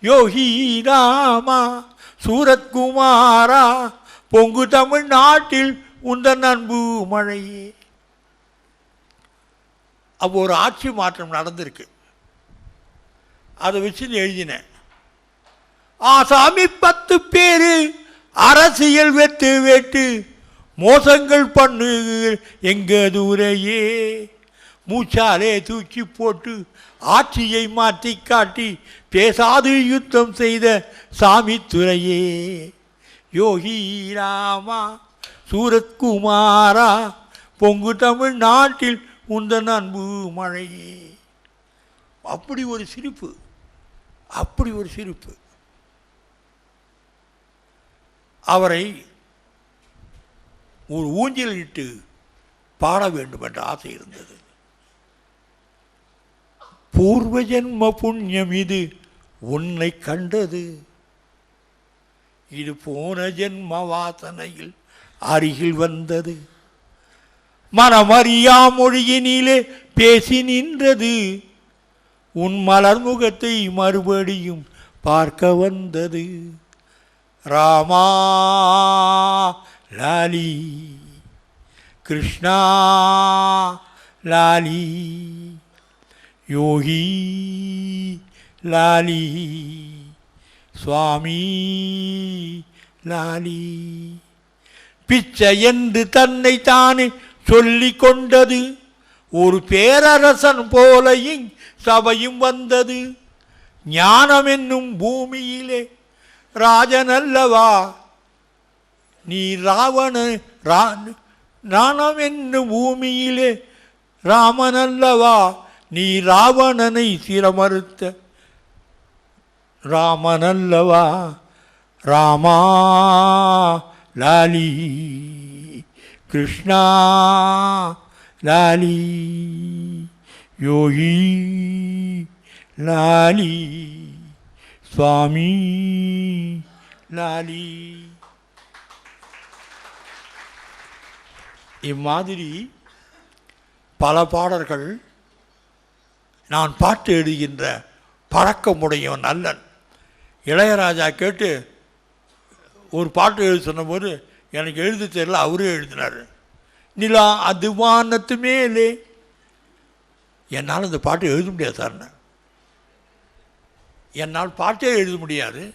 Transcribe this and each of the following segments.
யோகி ராமா சூரத்குமாரா பொங்கு தமிழ்நாட்டில் உந்தன் அன்பு மழையே. அப்போ ஒரு ஆட்சி மாற்றம் நடந்திருக்கு. அதை வச்சு எழுதினேன் எழுதினேன். ஆசாமி பத்து பேர் அரசியல் வெட்டு வெட்டு மோசங்கள் பண்ணு எங்க தூரையே. மூச்சாலே தூக்கி போட்டு ஆட்சியை மாற்றி காட்டி பேசாது யுத்தம் செய்த சாமி துறையே யோகி ராமா சூரத்குமாரா பொங்கு தமிழ் நாட்டில் உந்தன் அன்பு மழையே. அப்படி ஒரு சிரிப்பு அப்படி ஒரு சிரிப்பு. அவரை ஒரு ஊஞ்சல் இட்டு பாட வேண்டும் என்ற ஆசை இருந்தது. பூர்வ ஜென்ம புண்ணியம் இது. உன்னை கண்டது. இது போன ஜென்ம வாசனையில் அருகில் வந்தது. மனமறியா மொழியினிலே பேசி நின்றது. உன் மலர் முகத்தை மறுபடியும் பார்க்க வந்தது. ராமா லாலி கிருஷ்ணா லாலி யோகி லாலி. சுவாமி லாலி. பிச்சை என்று தன்னை தானே சொல்லி கொண்டது. ஒரு பேரரசன் போலையும் சபையும் வந்தது. ஞானம் என்னும் பூமியிலே ராஜனல்லவா நீ ராவண ரா ஞானம் என்னும் பூமியிலே ராமனல்லவா நீ ராவணனை சிரமறுத்த ராமனல்லவா? ராமா லாலி கிருஷ்ணா லாலி யோகி லாலி சுவாமி லாலி. இம்மாதிரி பல பாடல்கள் நான் பாட்டு எழுதுகின்ற பழக்கமுடையவன் அல்லன். இளையராஜா கேட்டு ஒரு பாட்டு எழுத சொன்னபோது எனக்கு எழுத தெரியல அவரே எழுதினார். நிலா அது வானத்து மேலே. என்னால் இந்த பாட்டு எழுத முடியாது சார்ண்ண என்னால் பாட்டே எழுத முடியாது.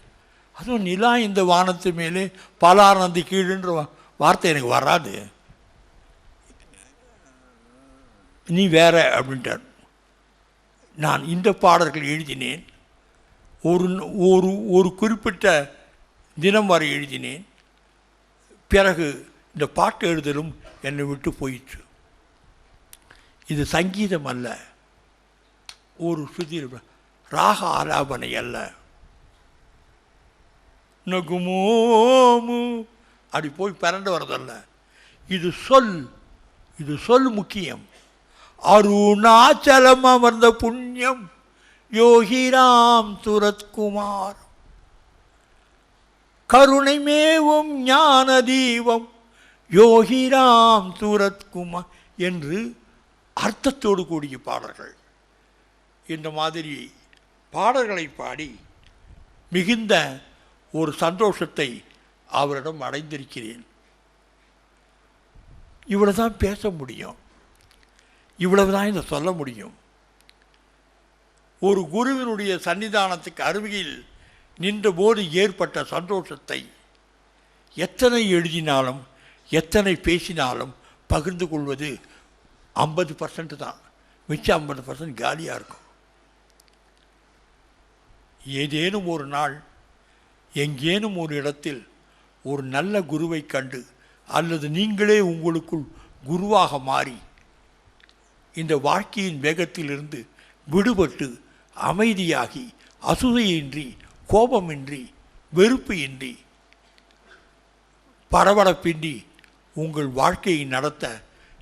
அதுவும் நிலா இந்த வானத்து மேலே பலானந்தி கீழுன்ற வார்த்தை எனக்கு வராது. நீ வேற அப்படின்ட்டார். நான் இந்த பாடல்கள் எழுதினேன். ஒரு ஒரு ஒரு குறிப்பிட்ட தினம் வரை எழுதினேன். பிறகு இந்த பாட்டு எழுதலும் என்னை விட்டு போயிற்று. இது சங்கீதம் அல்ல. ஒரு ஸ்ருதி ராக ஆலாபனை அல்ல. நகுமோமு அப்படி போய் பிறண்டு வர்றதல்ல. இது சொல் இது சொல் முக்கியம். அருணாச்சலம் அமர்ந்த புண்ணியம். யோகிராம் துரத்குமார். கருணைமேவும் ஞான தீபம் யோகிராம் சூரத்குமார் என்று அர்த்தத்தோடு கூடிய பாடல்கள். இந்த மாதிரி பாடல்களை பாடி மிகுந்த ஒரு சந்தோஷத்தை அவரிடம் அடைந்திருக்கிறேன். இவ்வளோ தான் பேச முடியும். இவ்வளவு தான் இதை சொல்ல முடியும். ஒரு குருவினுடைய சன்னிதானத்துக்கு அருகில் நின்றபோது ஏற்பட்ட சந்தோஷத்தை எத்தனை எழுதினாலும் எத்தனை பேசினாலும் பகிர்ந்து கொள்வது ஐம்பது பர்சன்ட் தான். மிச்சம் ஐம்பது பர்சன்ட் காலியாக இருக்கும். ஏதேனும் ஒரு நாள் எங்கேனும் ஒரு இடத்தில் ஒரு நல்ல குருவை கண்டு அல்லது நீங்களே உங்களுக்குள் குருவாக மாறி இந்த வாழ்க்கையின் வேகத்திலிருந்து விடுபட்டு அமைதியாகி அசுதையின்றி கோபமின்றி வெறுப்பு இன்றி பரபரப்பின்றி உங்கள் வாழ்க்கையை நடத்த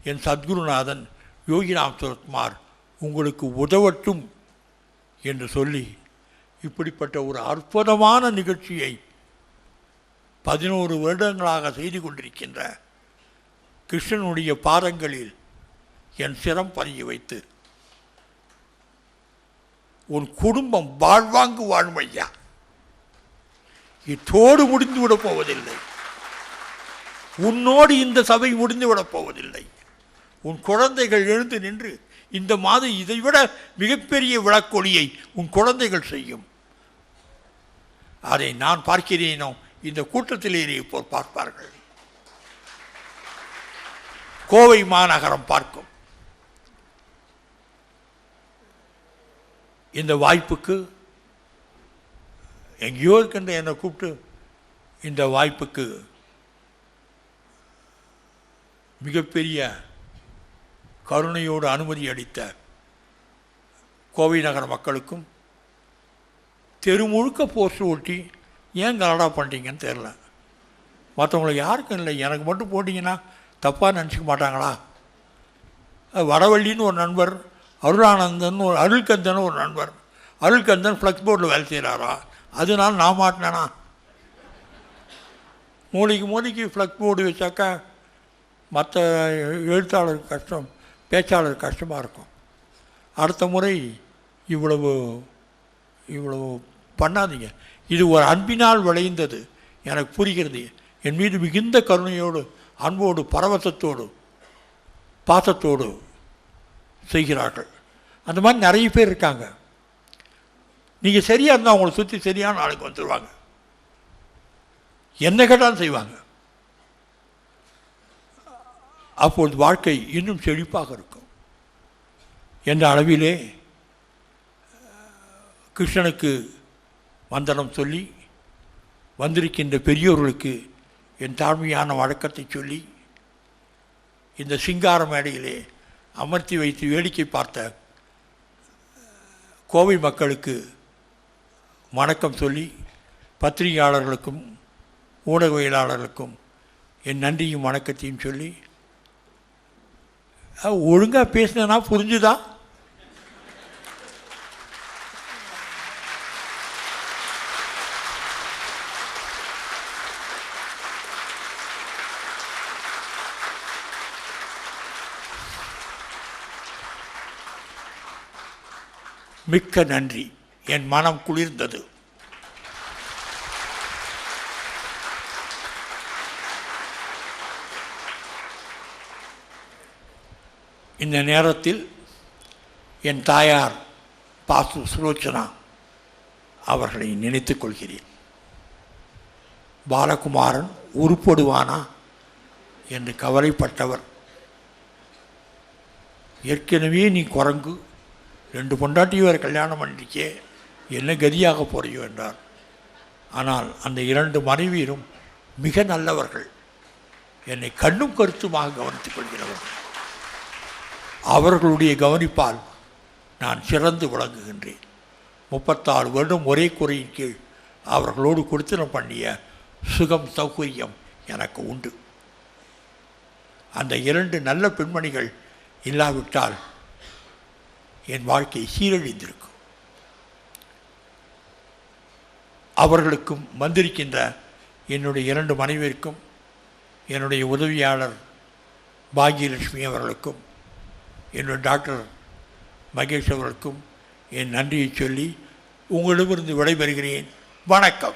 என் சத்குருநாதன் யோகிராம் சுரத்குமார் உங்களுக்கு உதவட்டும் என்று சொல்லி இப்படிப்பட்ட ஒரு அற்புதமான நிகழ்ச்சியை பதினோரு வருடங்களாக செய்து கொண்டிருக்கின்ற கிருஷ்ணனுடைய பாதங்களில் என் சிரம் பதிய வைத்து உன் குடும்பம் வாழ்வாங்கு வாழும் ஐயா இத்தோடு முடிந்து விடப் போவதில்லை. உன்னோடு இந்த சபை முடிந்து விடப் போவதில்லை. உன் குழந்தைகள் எழுந்து நின்று இந்த மாதம் இதைவிட மிகப்பெரிய விளக்கொலியை உன் குழந்தைகள் செய்யும். அதை நான் பார்க்கிறேனோ இந்த கூட்டத்திலே இருப்போர் பார்ப்பார்கள். கோவை மாநகரம் பார்க்கும். இந்த வாய்ப்புக்கு எங்கேயோ இருக்கின்ற என்னை கூப்பிட்டு இந்த வாய்ப்புக்கு மிகப்பெரிய கருணையோடு அனுமதி அளித்த கோவை நகர மக்களுக்கும் தெரு முழுக்க போஸ்ட் ஒட்டி ஏன் கலடா பண்ணிட்டீங்கன்னு தெரில மற்றவங்களுக்கு யாருக்கும் இல்லை. எனக்கு மட்டும் போட்டிங்கன்னா தப்பாக நினச்சிக்க மாட்டாங்களா? வடவள்ளின்னு ஒரு நண்பர் அருளானந்தன் ஒரு அருள்கந்தன் ஒரு நண்பர். அருள்கந்தன் ஃப்ளக்ஸ் போர்டில் வேலை செய்கிறாரா அதனால நான் மாட்டினேனா? மூளைக்கு மூளைக்கு ஃப்ளக்ஸ் போர்டு வச்சாக்கா மற்ற எழுத்தாளர் கஷ்டம் பேச்சாளர் கஷ்டமாக இருக்கும். அடுத்த முறை இவ்வளவு இவ்வளவு பண்ணாதீங்க. இது ஒரு அன்பினால் விளைந்தது. எனக்கு புரிகிறது. என் மீது மிகுந்த கருணையோடு அன்போடு பரவசத்தோடு பாசத்தோடு செய்கிறார்கள். அந்த மாதிரி நிறைய பேர் இருக்காங்க. நீங்கள் சரியாக இருந்தால் அவங்கள சுற்றி சரியான ஆளுக்கு வந்துடுவாங்க என்ன கேட்டாலும் செய்வாங்க. அப்பொழுது வாழ்க்கை இன்னும் செழிப்பாக இருக்கும். என்ற அளவிலே கிருஷ்ணனுக்கு வந்தனம் சொல்லி வந்திருக்கின்ற பெரியோர்களுக்கு என் தாழ்மையான வழக்கத்தை சொல்லி இந்த சிங்கார மேடையிலே அமர்த்தி வைத்து வேடிக்கை பார்த்த கோவை மக்களுக்கு வணக்கம் சொல்லி பத்திரிகையாளர்களுக்கும் ஊடகவியலாளர்களுக்கும் என் நன்றியும் வணக்கத்தையும் சொல்லி ஒழுங்காக பேசினேன்னா புரிஞ்சுதான் மிக்க நன்றி. என் மனம் குளிர்ந்தது. இந்த நேரத்தில் என் தாயார் பாசு சுலோச்சனா அவர்களை நினைத்து கொள்கிறேன். பாலகுமாரன் உருப்படுவானா என்று கவலைப்பட்டவர். ஏற்கனவே நீ குரங்கு ரெண்டு பொண்டாட்டியும் வேறு கல்யாணம் பண்ணிக்கே என்ன கதியாக போறியோ என்றார் ஆனால் அந்த இரண்டு மனைவியரும் மிக நல்லவர்கள் என்னை கண்ணும் கருத்துமாக கவனித்துக் கொள்கிறவர்கள் அவர்களுடைய கவனிப்பால் நான் சிறந்து விளங்குகின்றேன். முப்பத்தாறு வருடம் ஒரே குறையின் கீழ் அவர்களோடு கொடுத்தனம் பண்ணிய சுகம் சௌகரியம் எனக்கு உண்டு. அந்த இரண்டு நல்ல பெண்மணிகள் இல்லாவிட்டால் என் வாழ்க்கை சீரழிந்திருக்கும். அவர்களுக்கும் வந்திருக்கின்ற என்னுடைய இரண்டு மனைவிற்கும் என்னுடைய உதவியாளர் பாகியலட்சுமி அவர்களுக்கும் என்னுடைய டாக்டர் மகேஷ் அவர்களுக்கும் என் நன்றியை சொல்லி உங்களிடமிருந்து விடைபெறுகிறேன். வணக்கம்.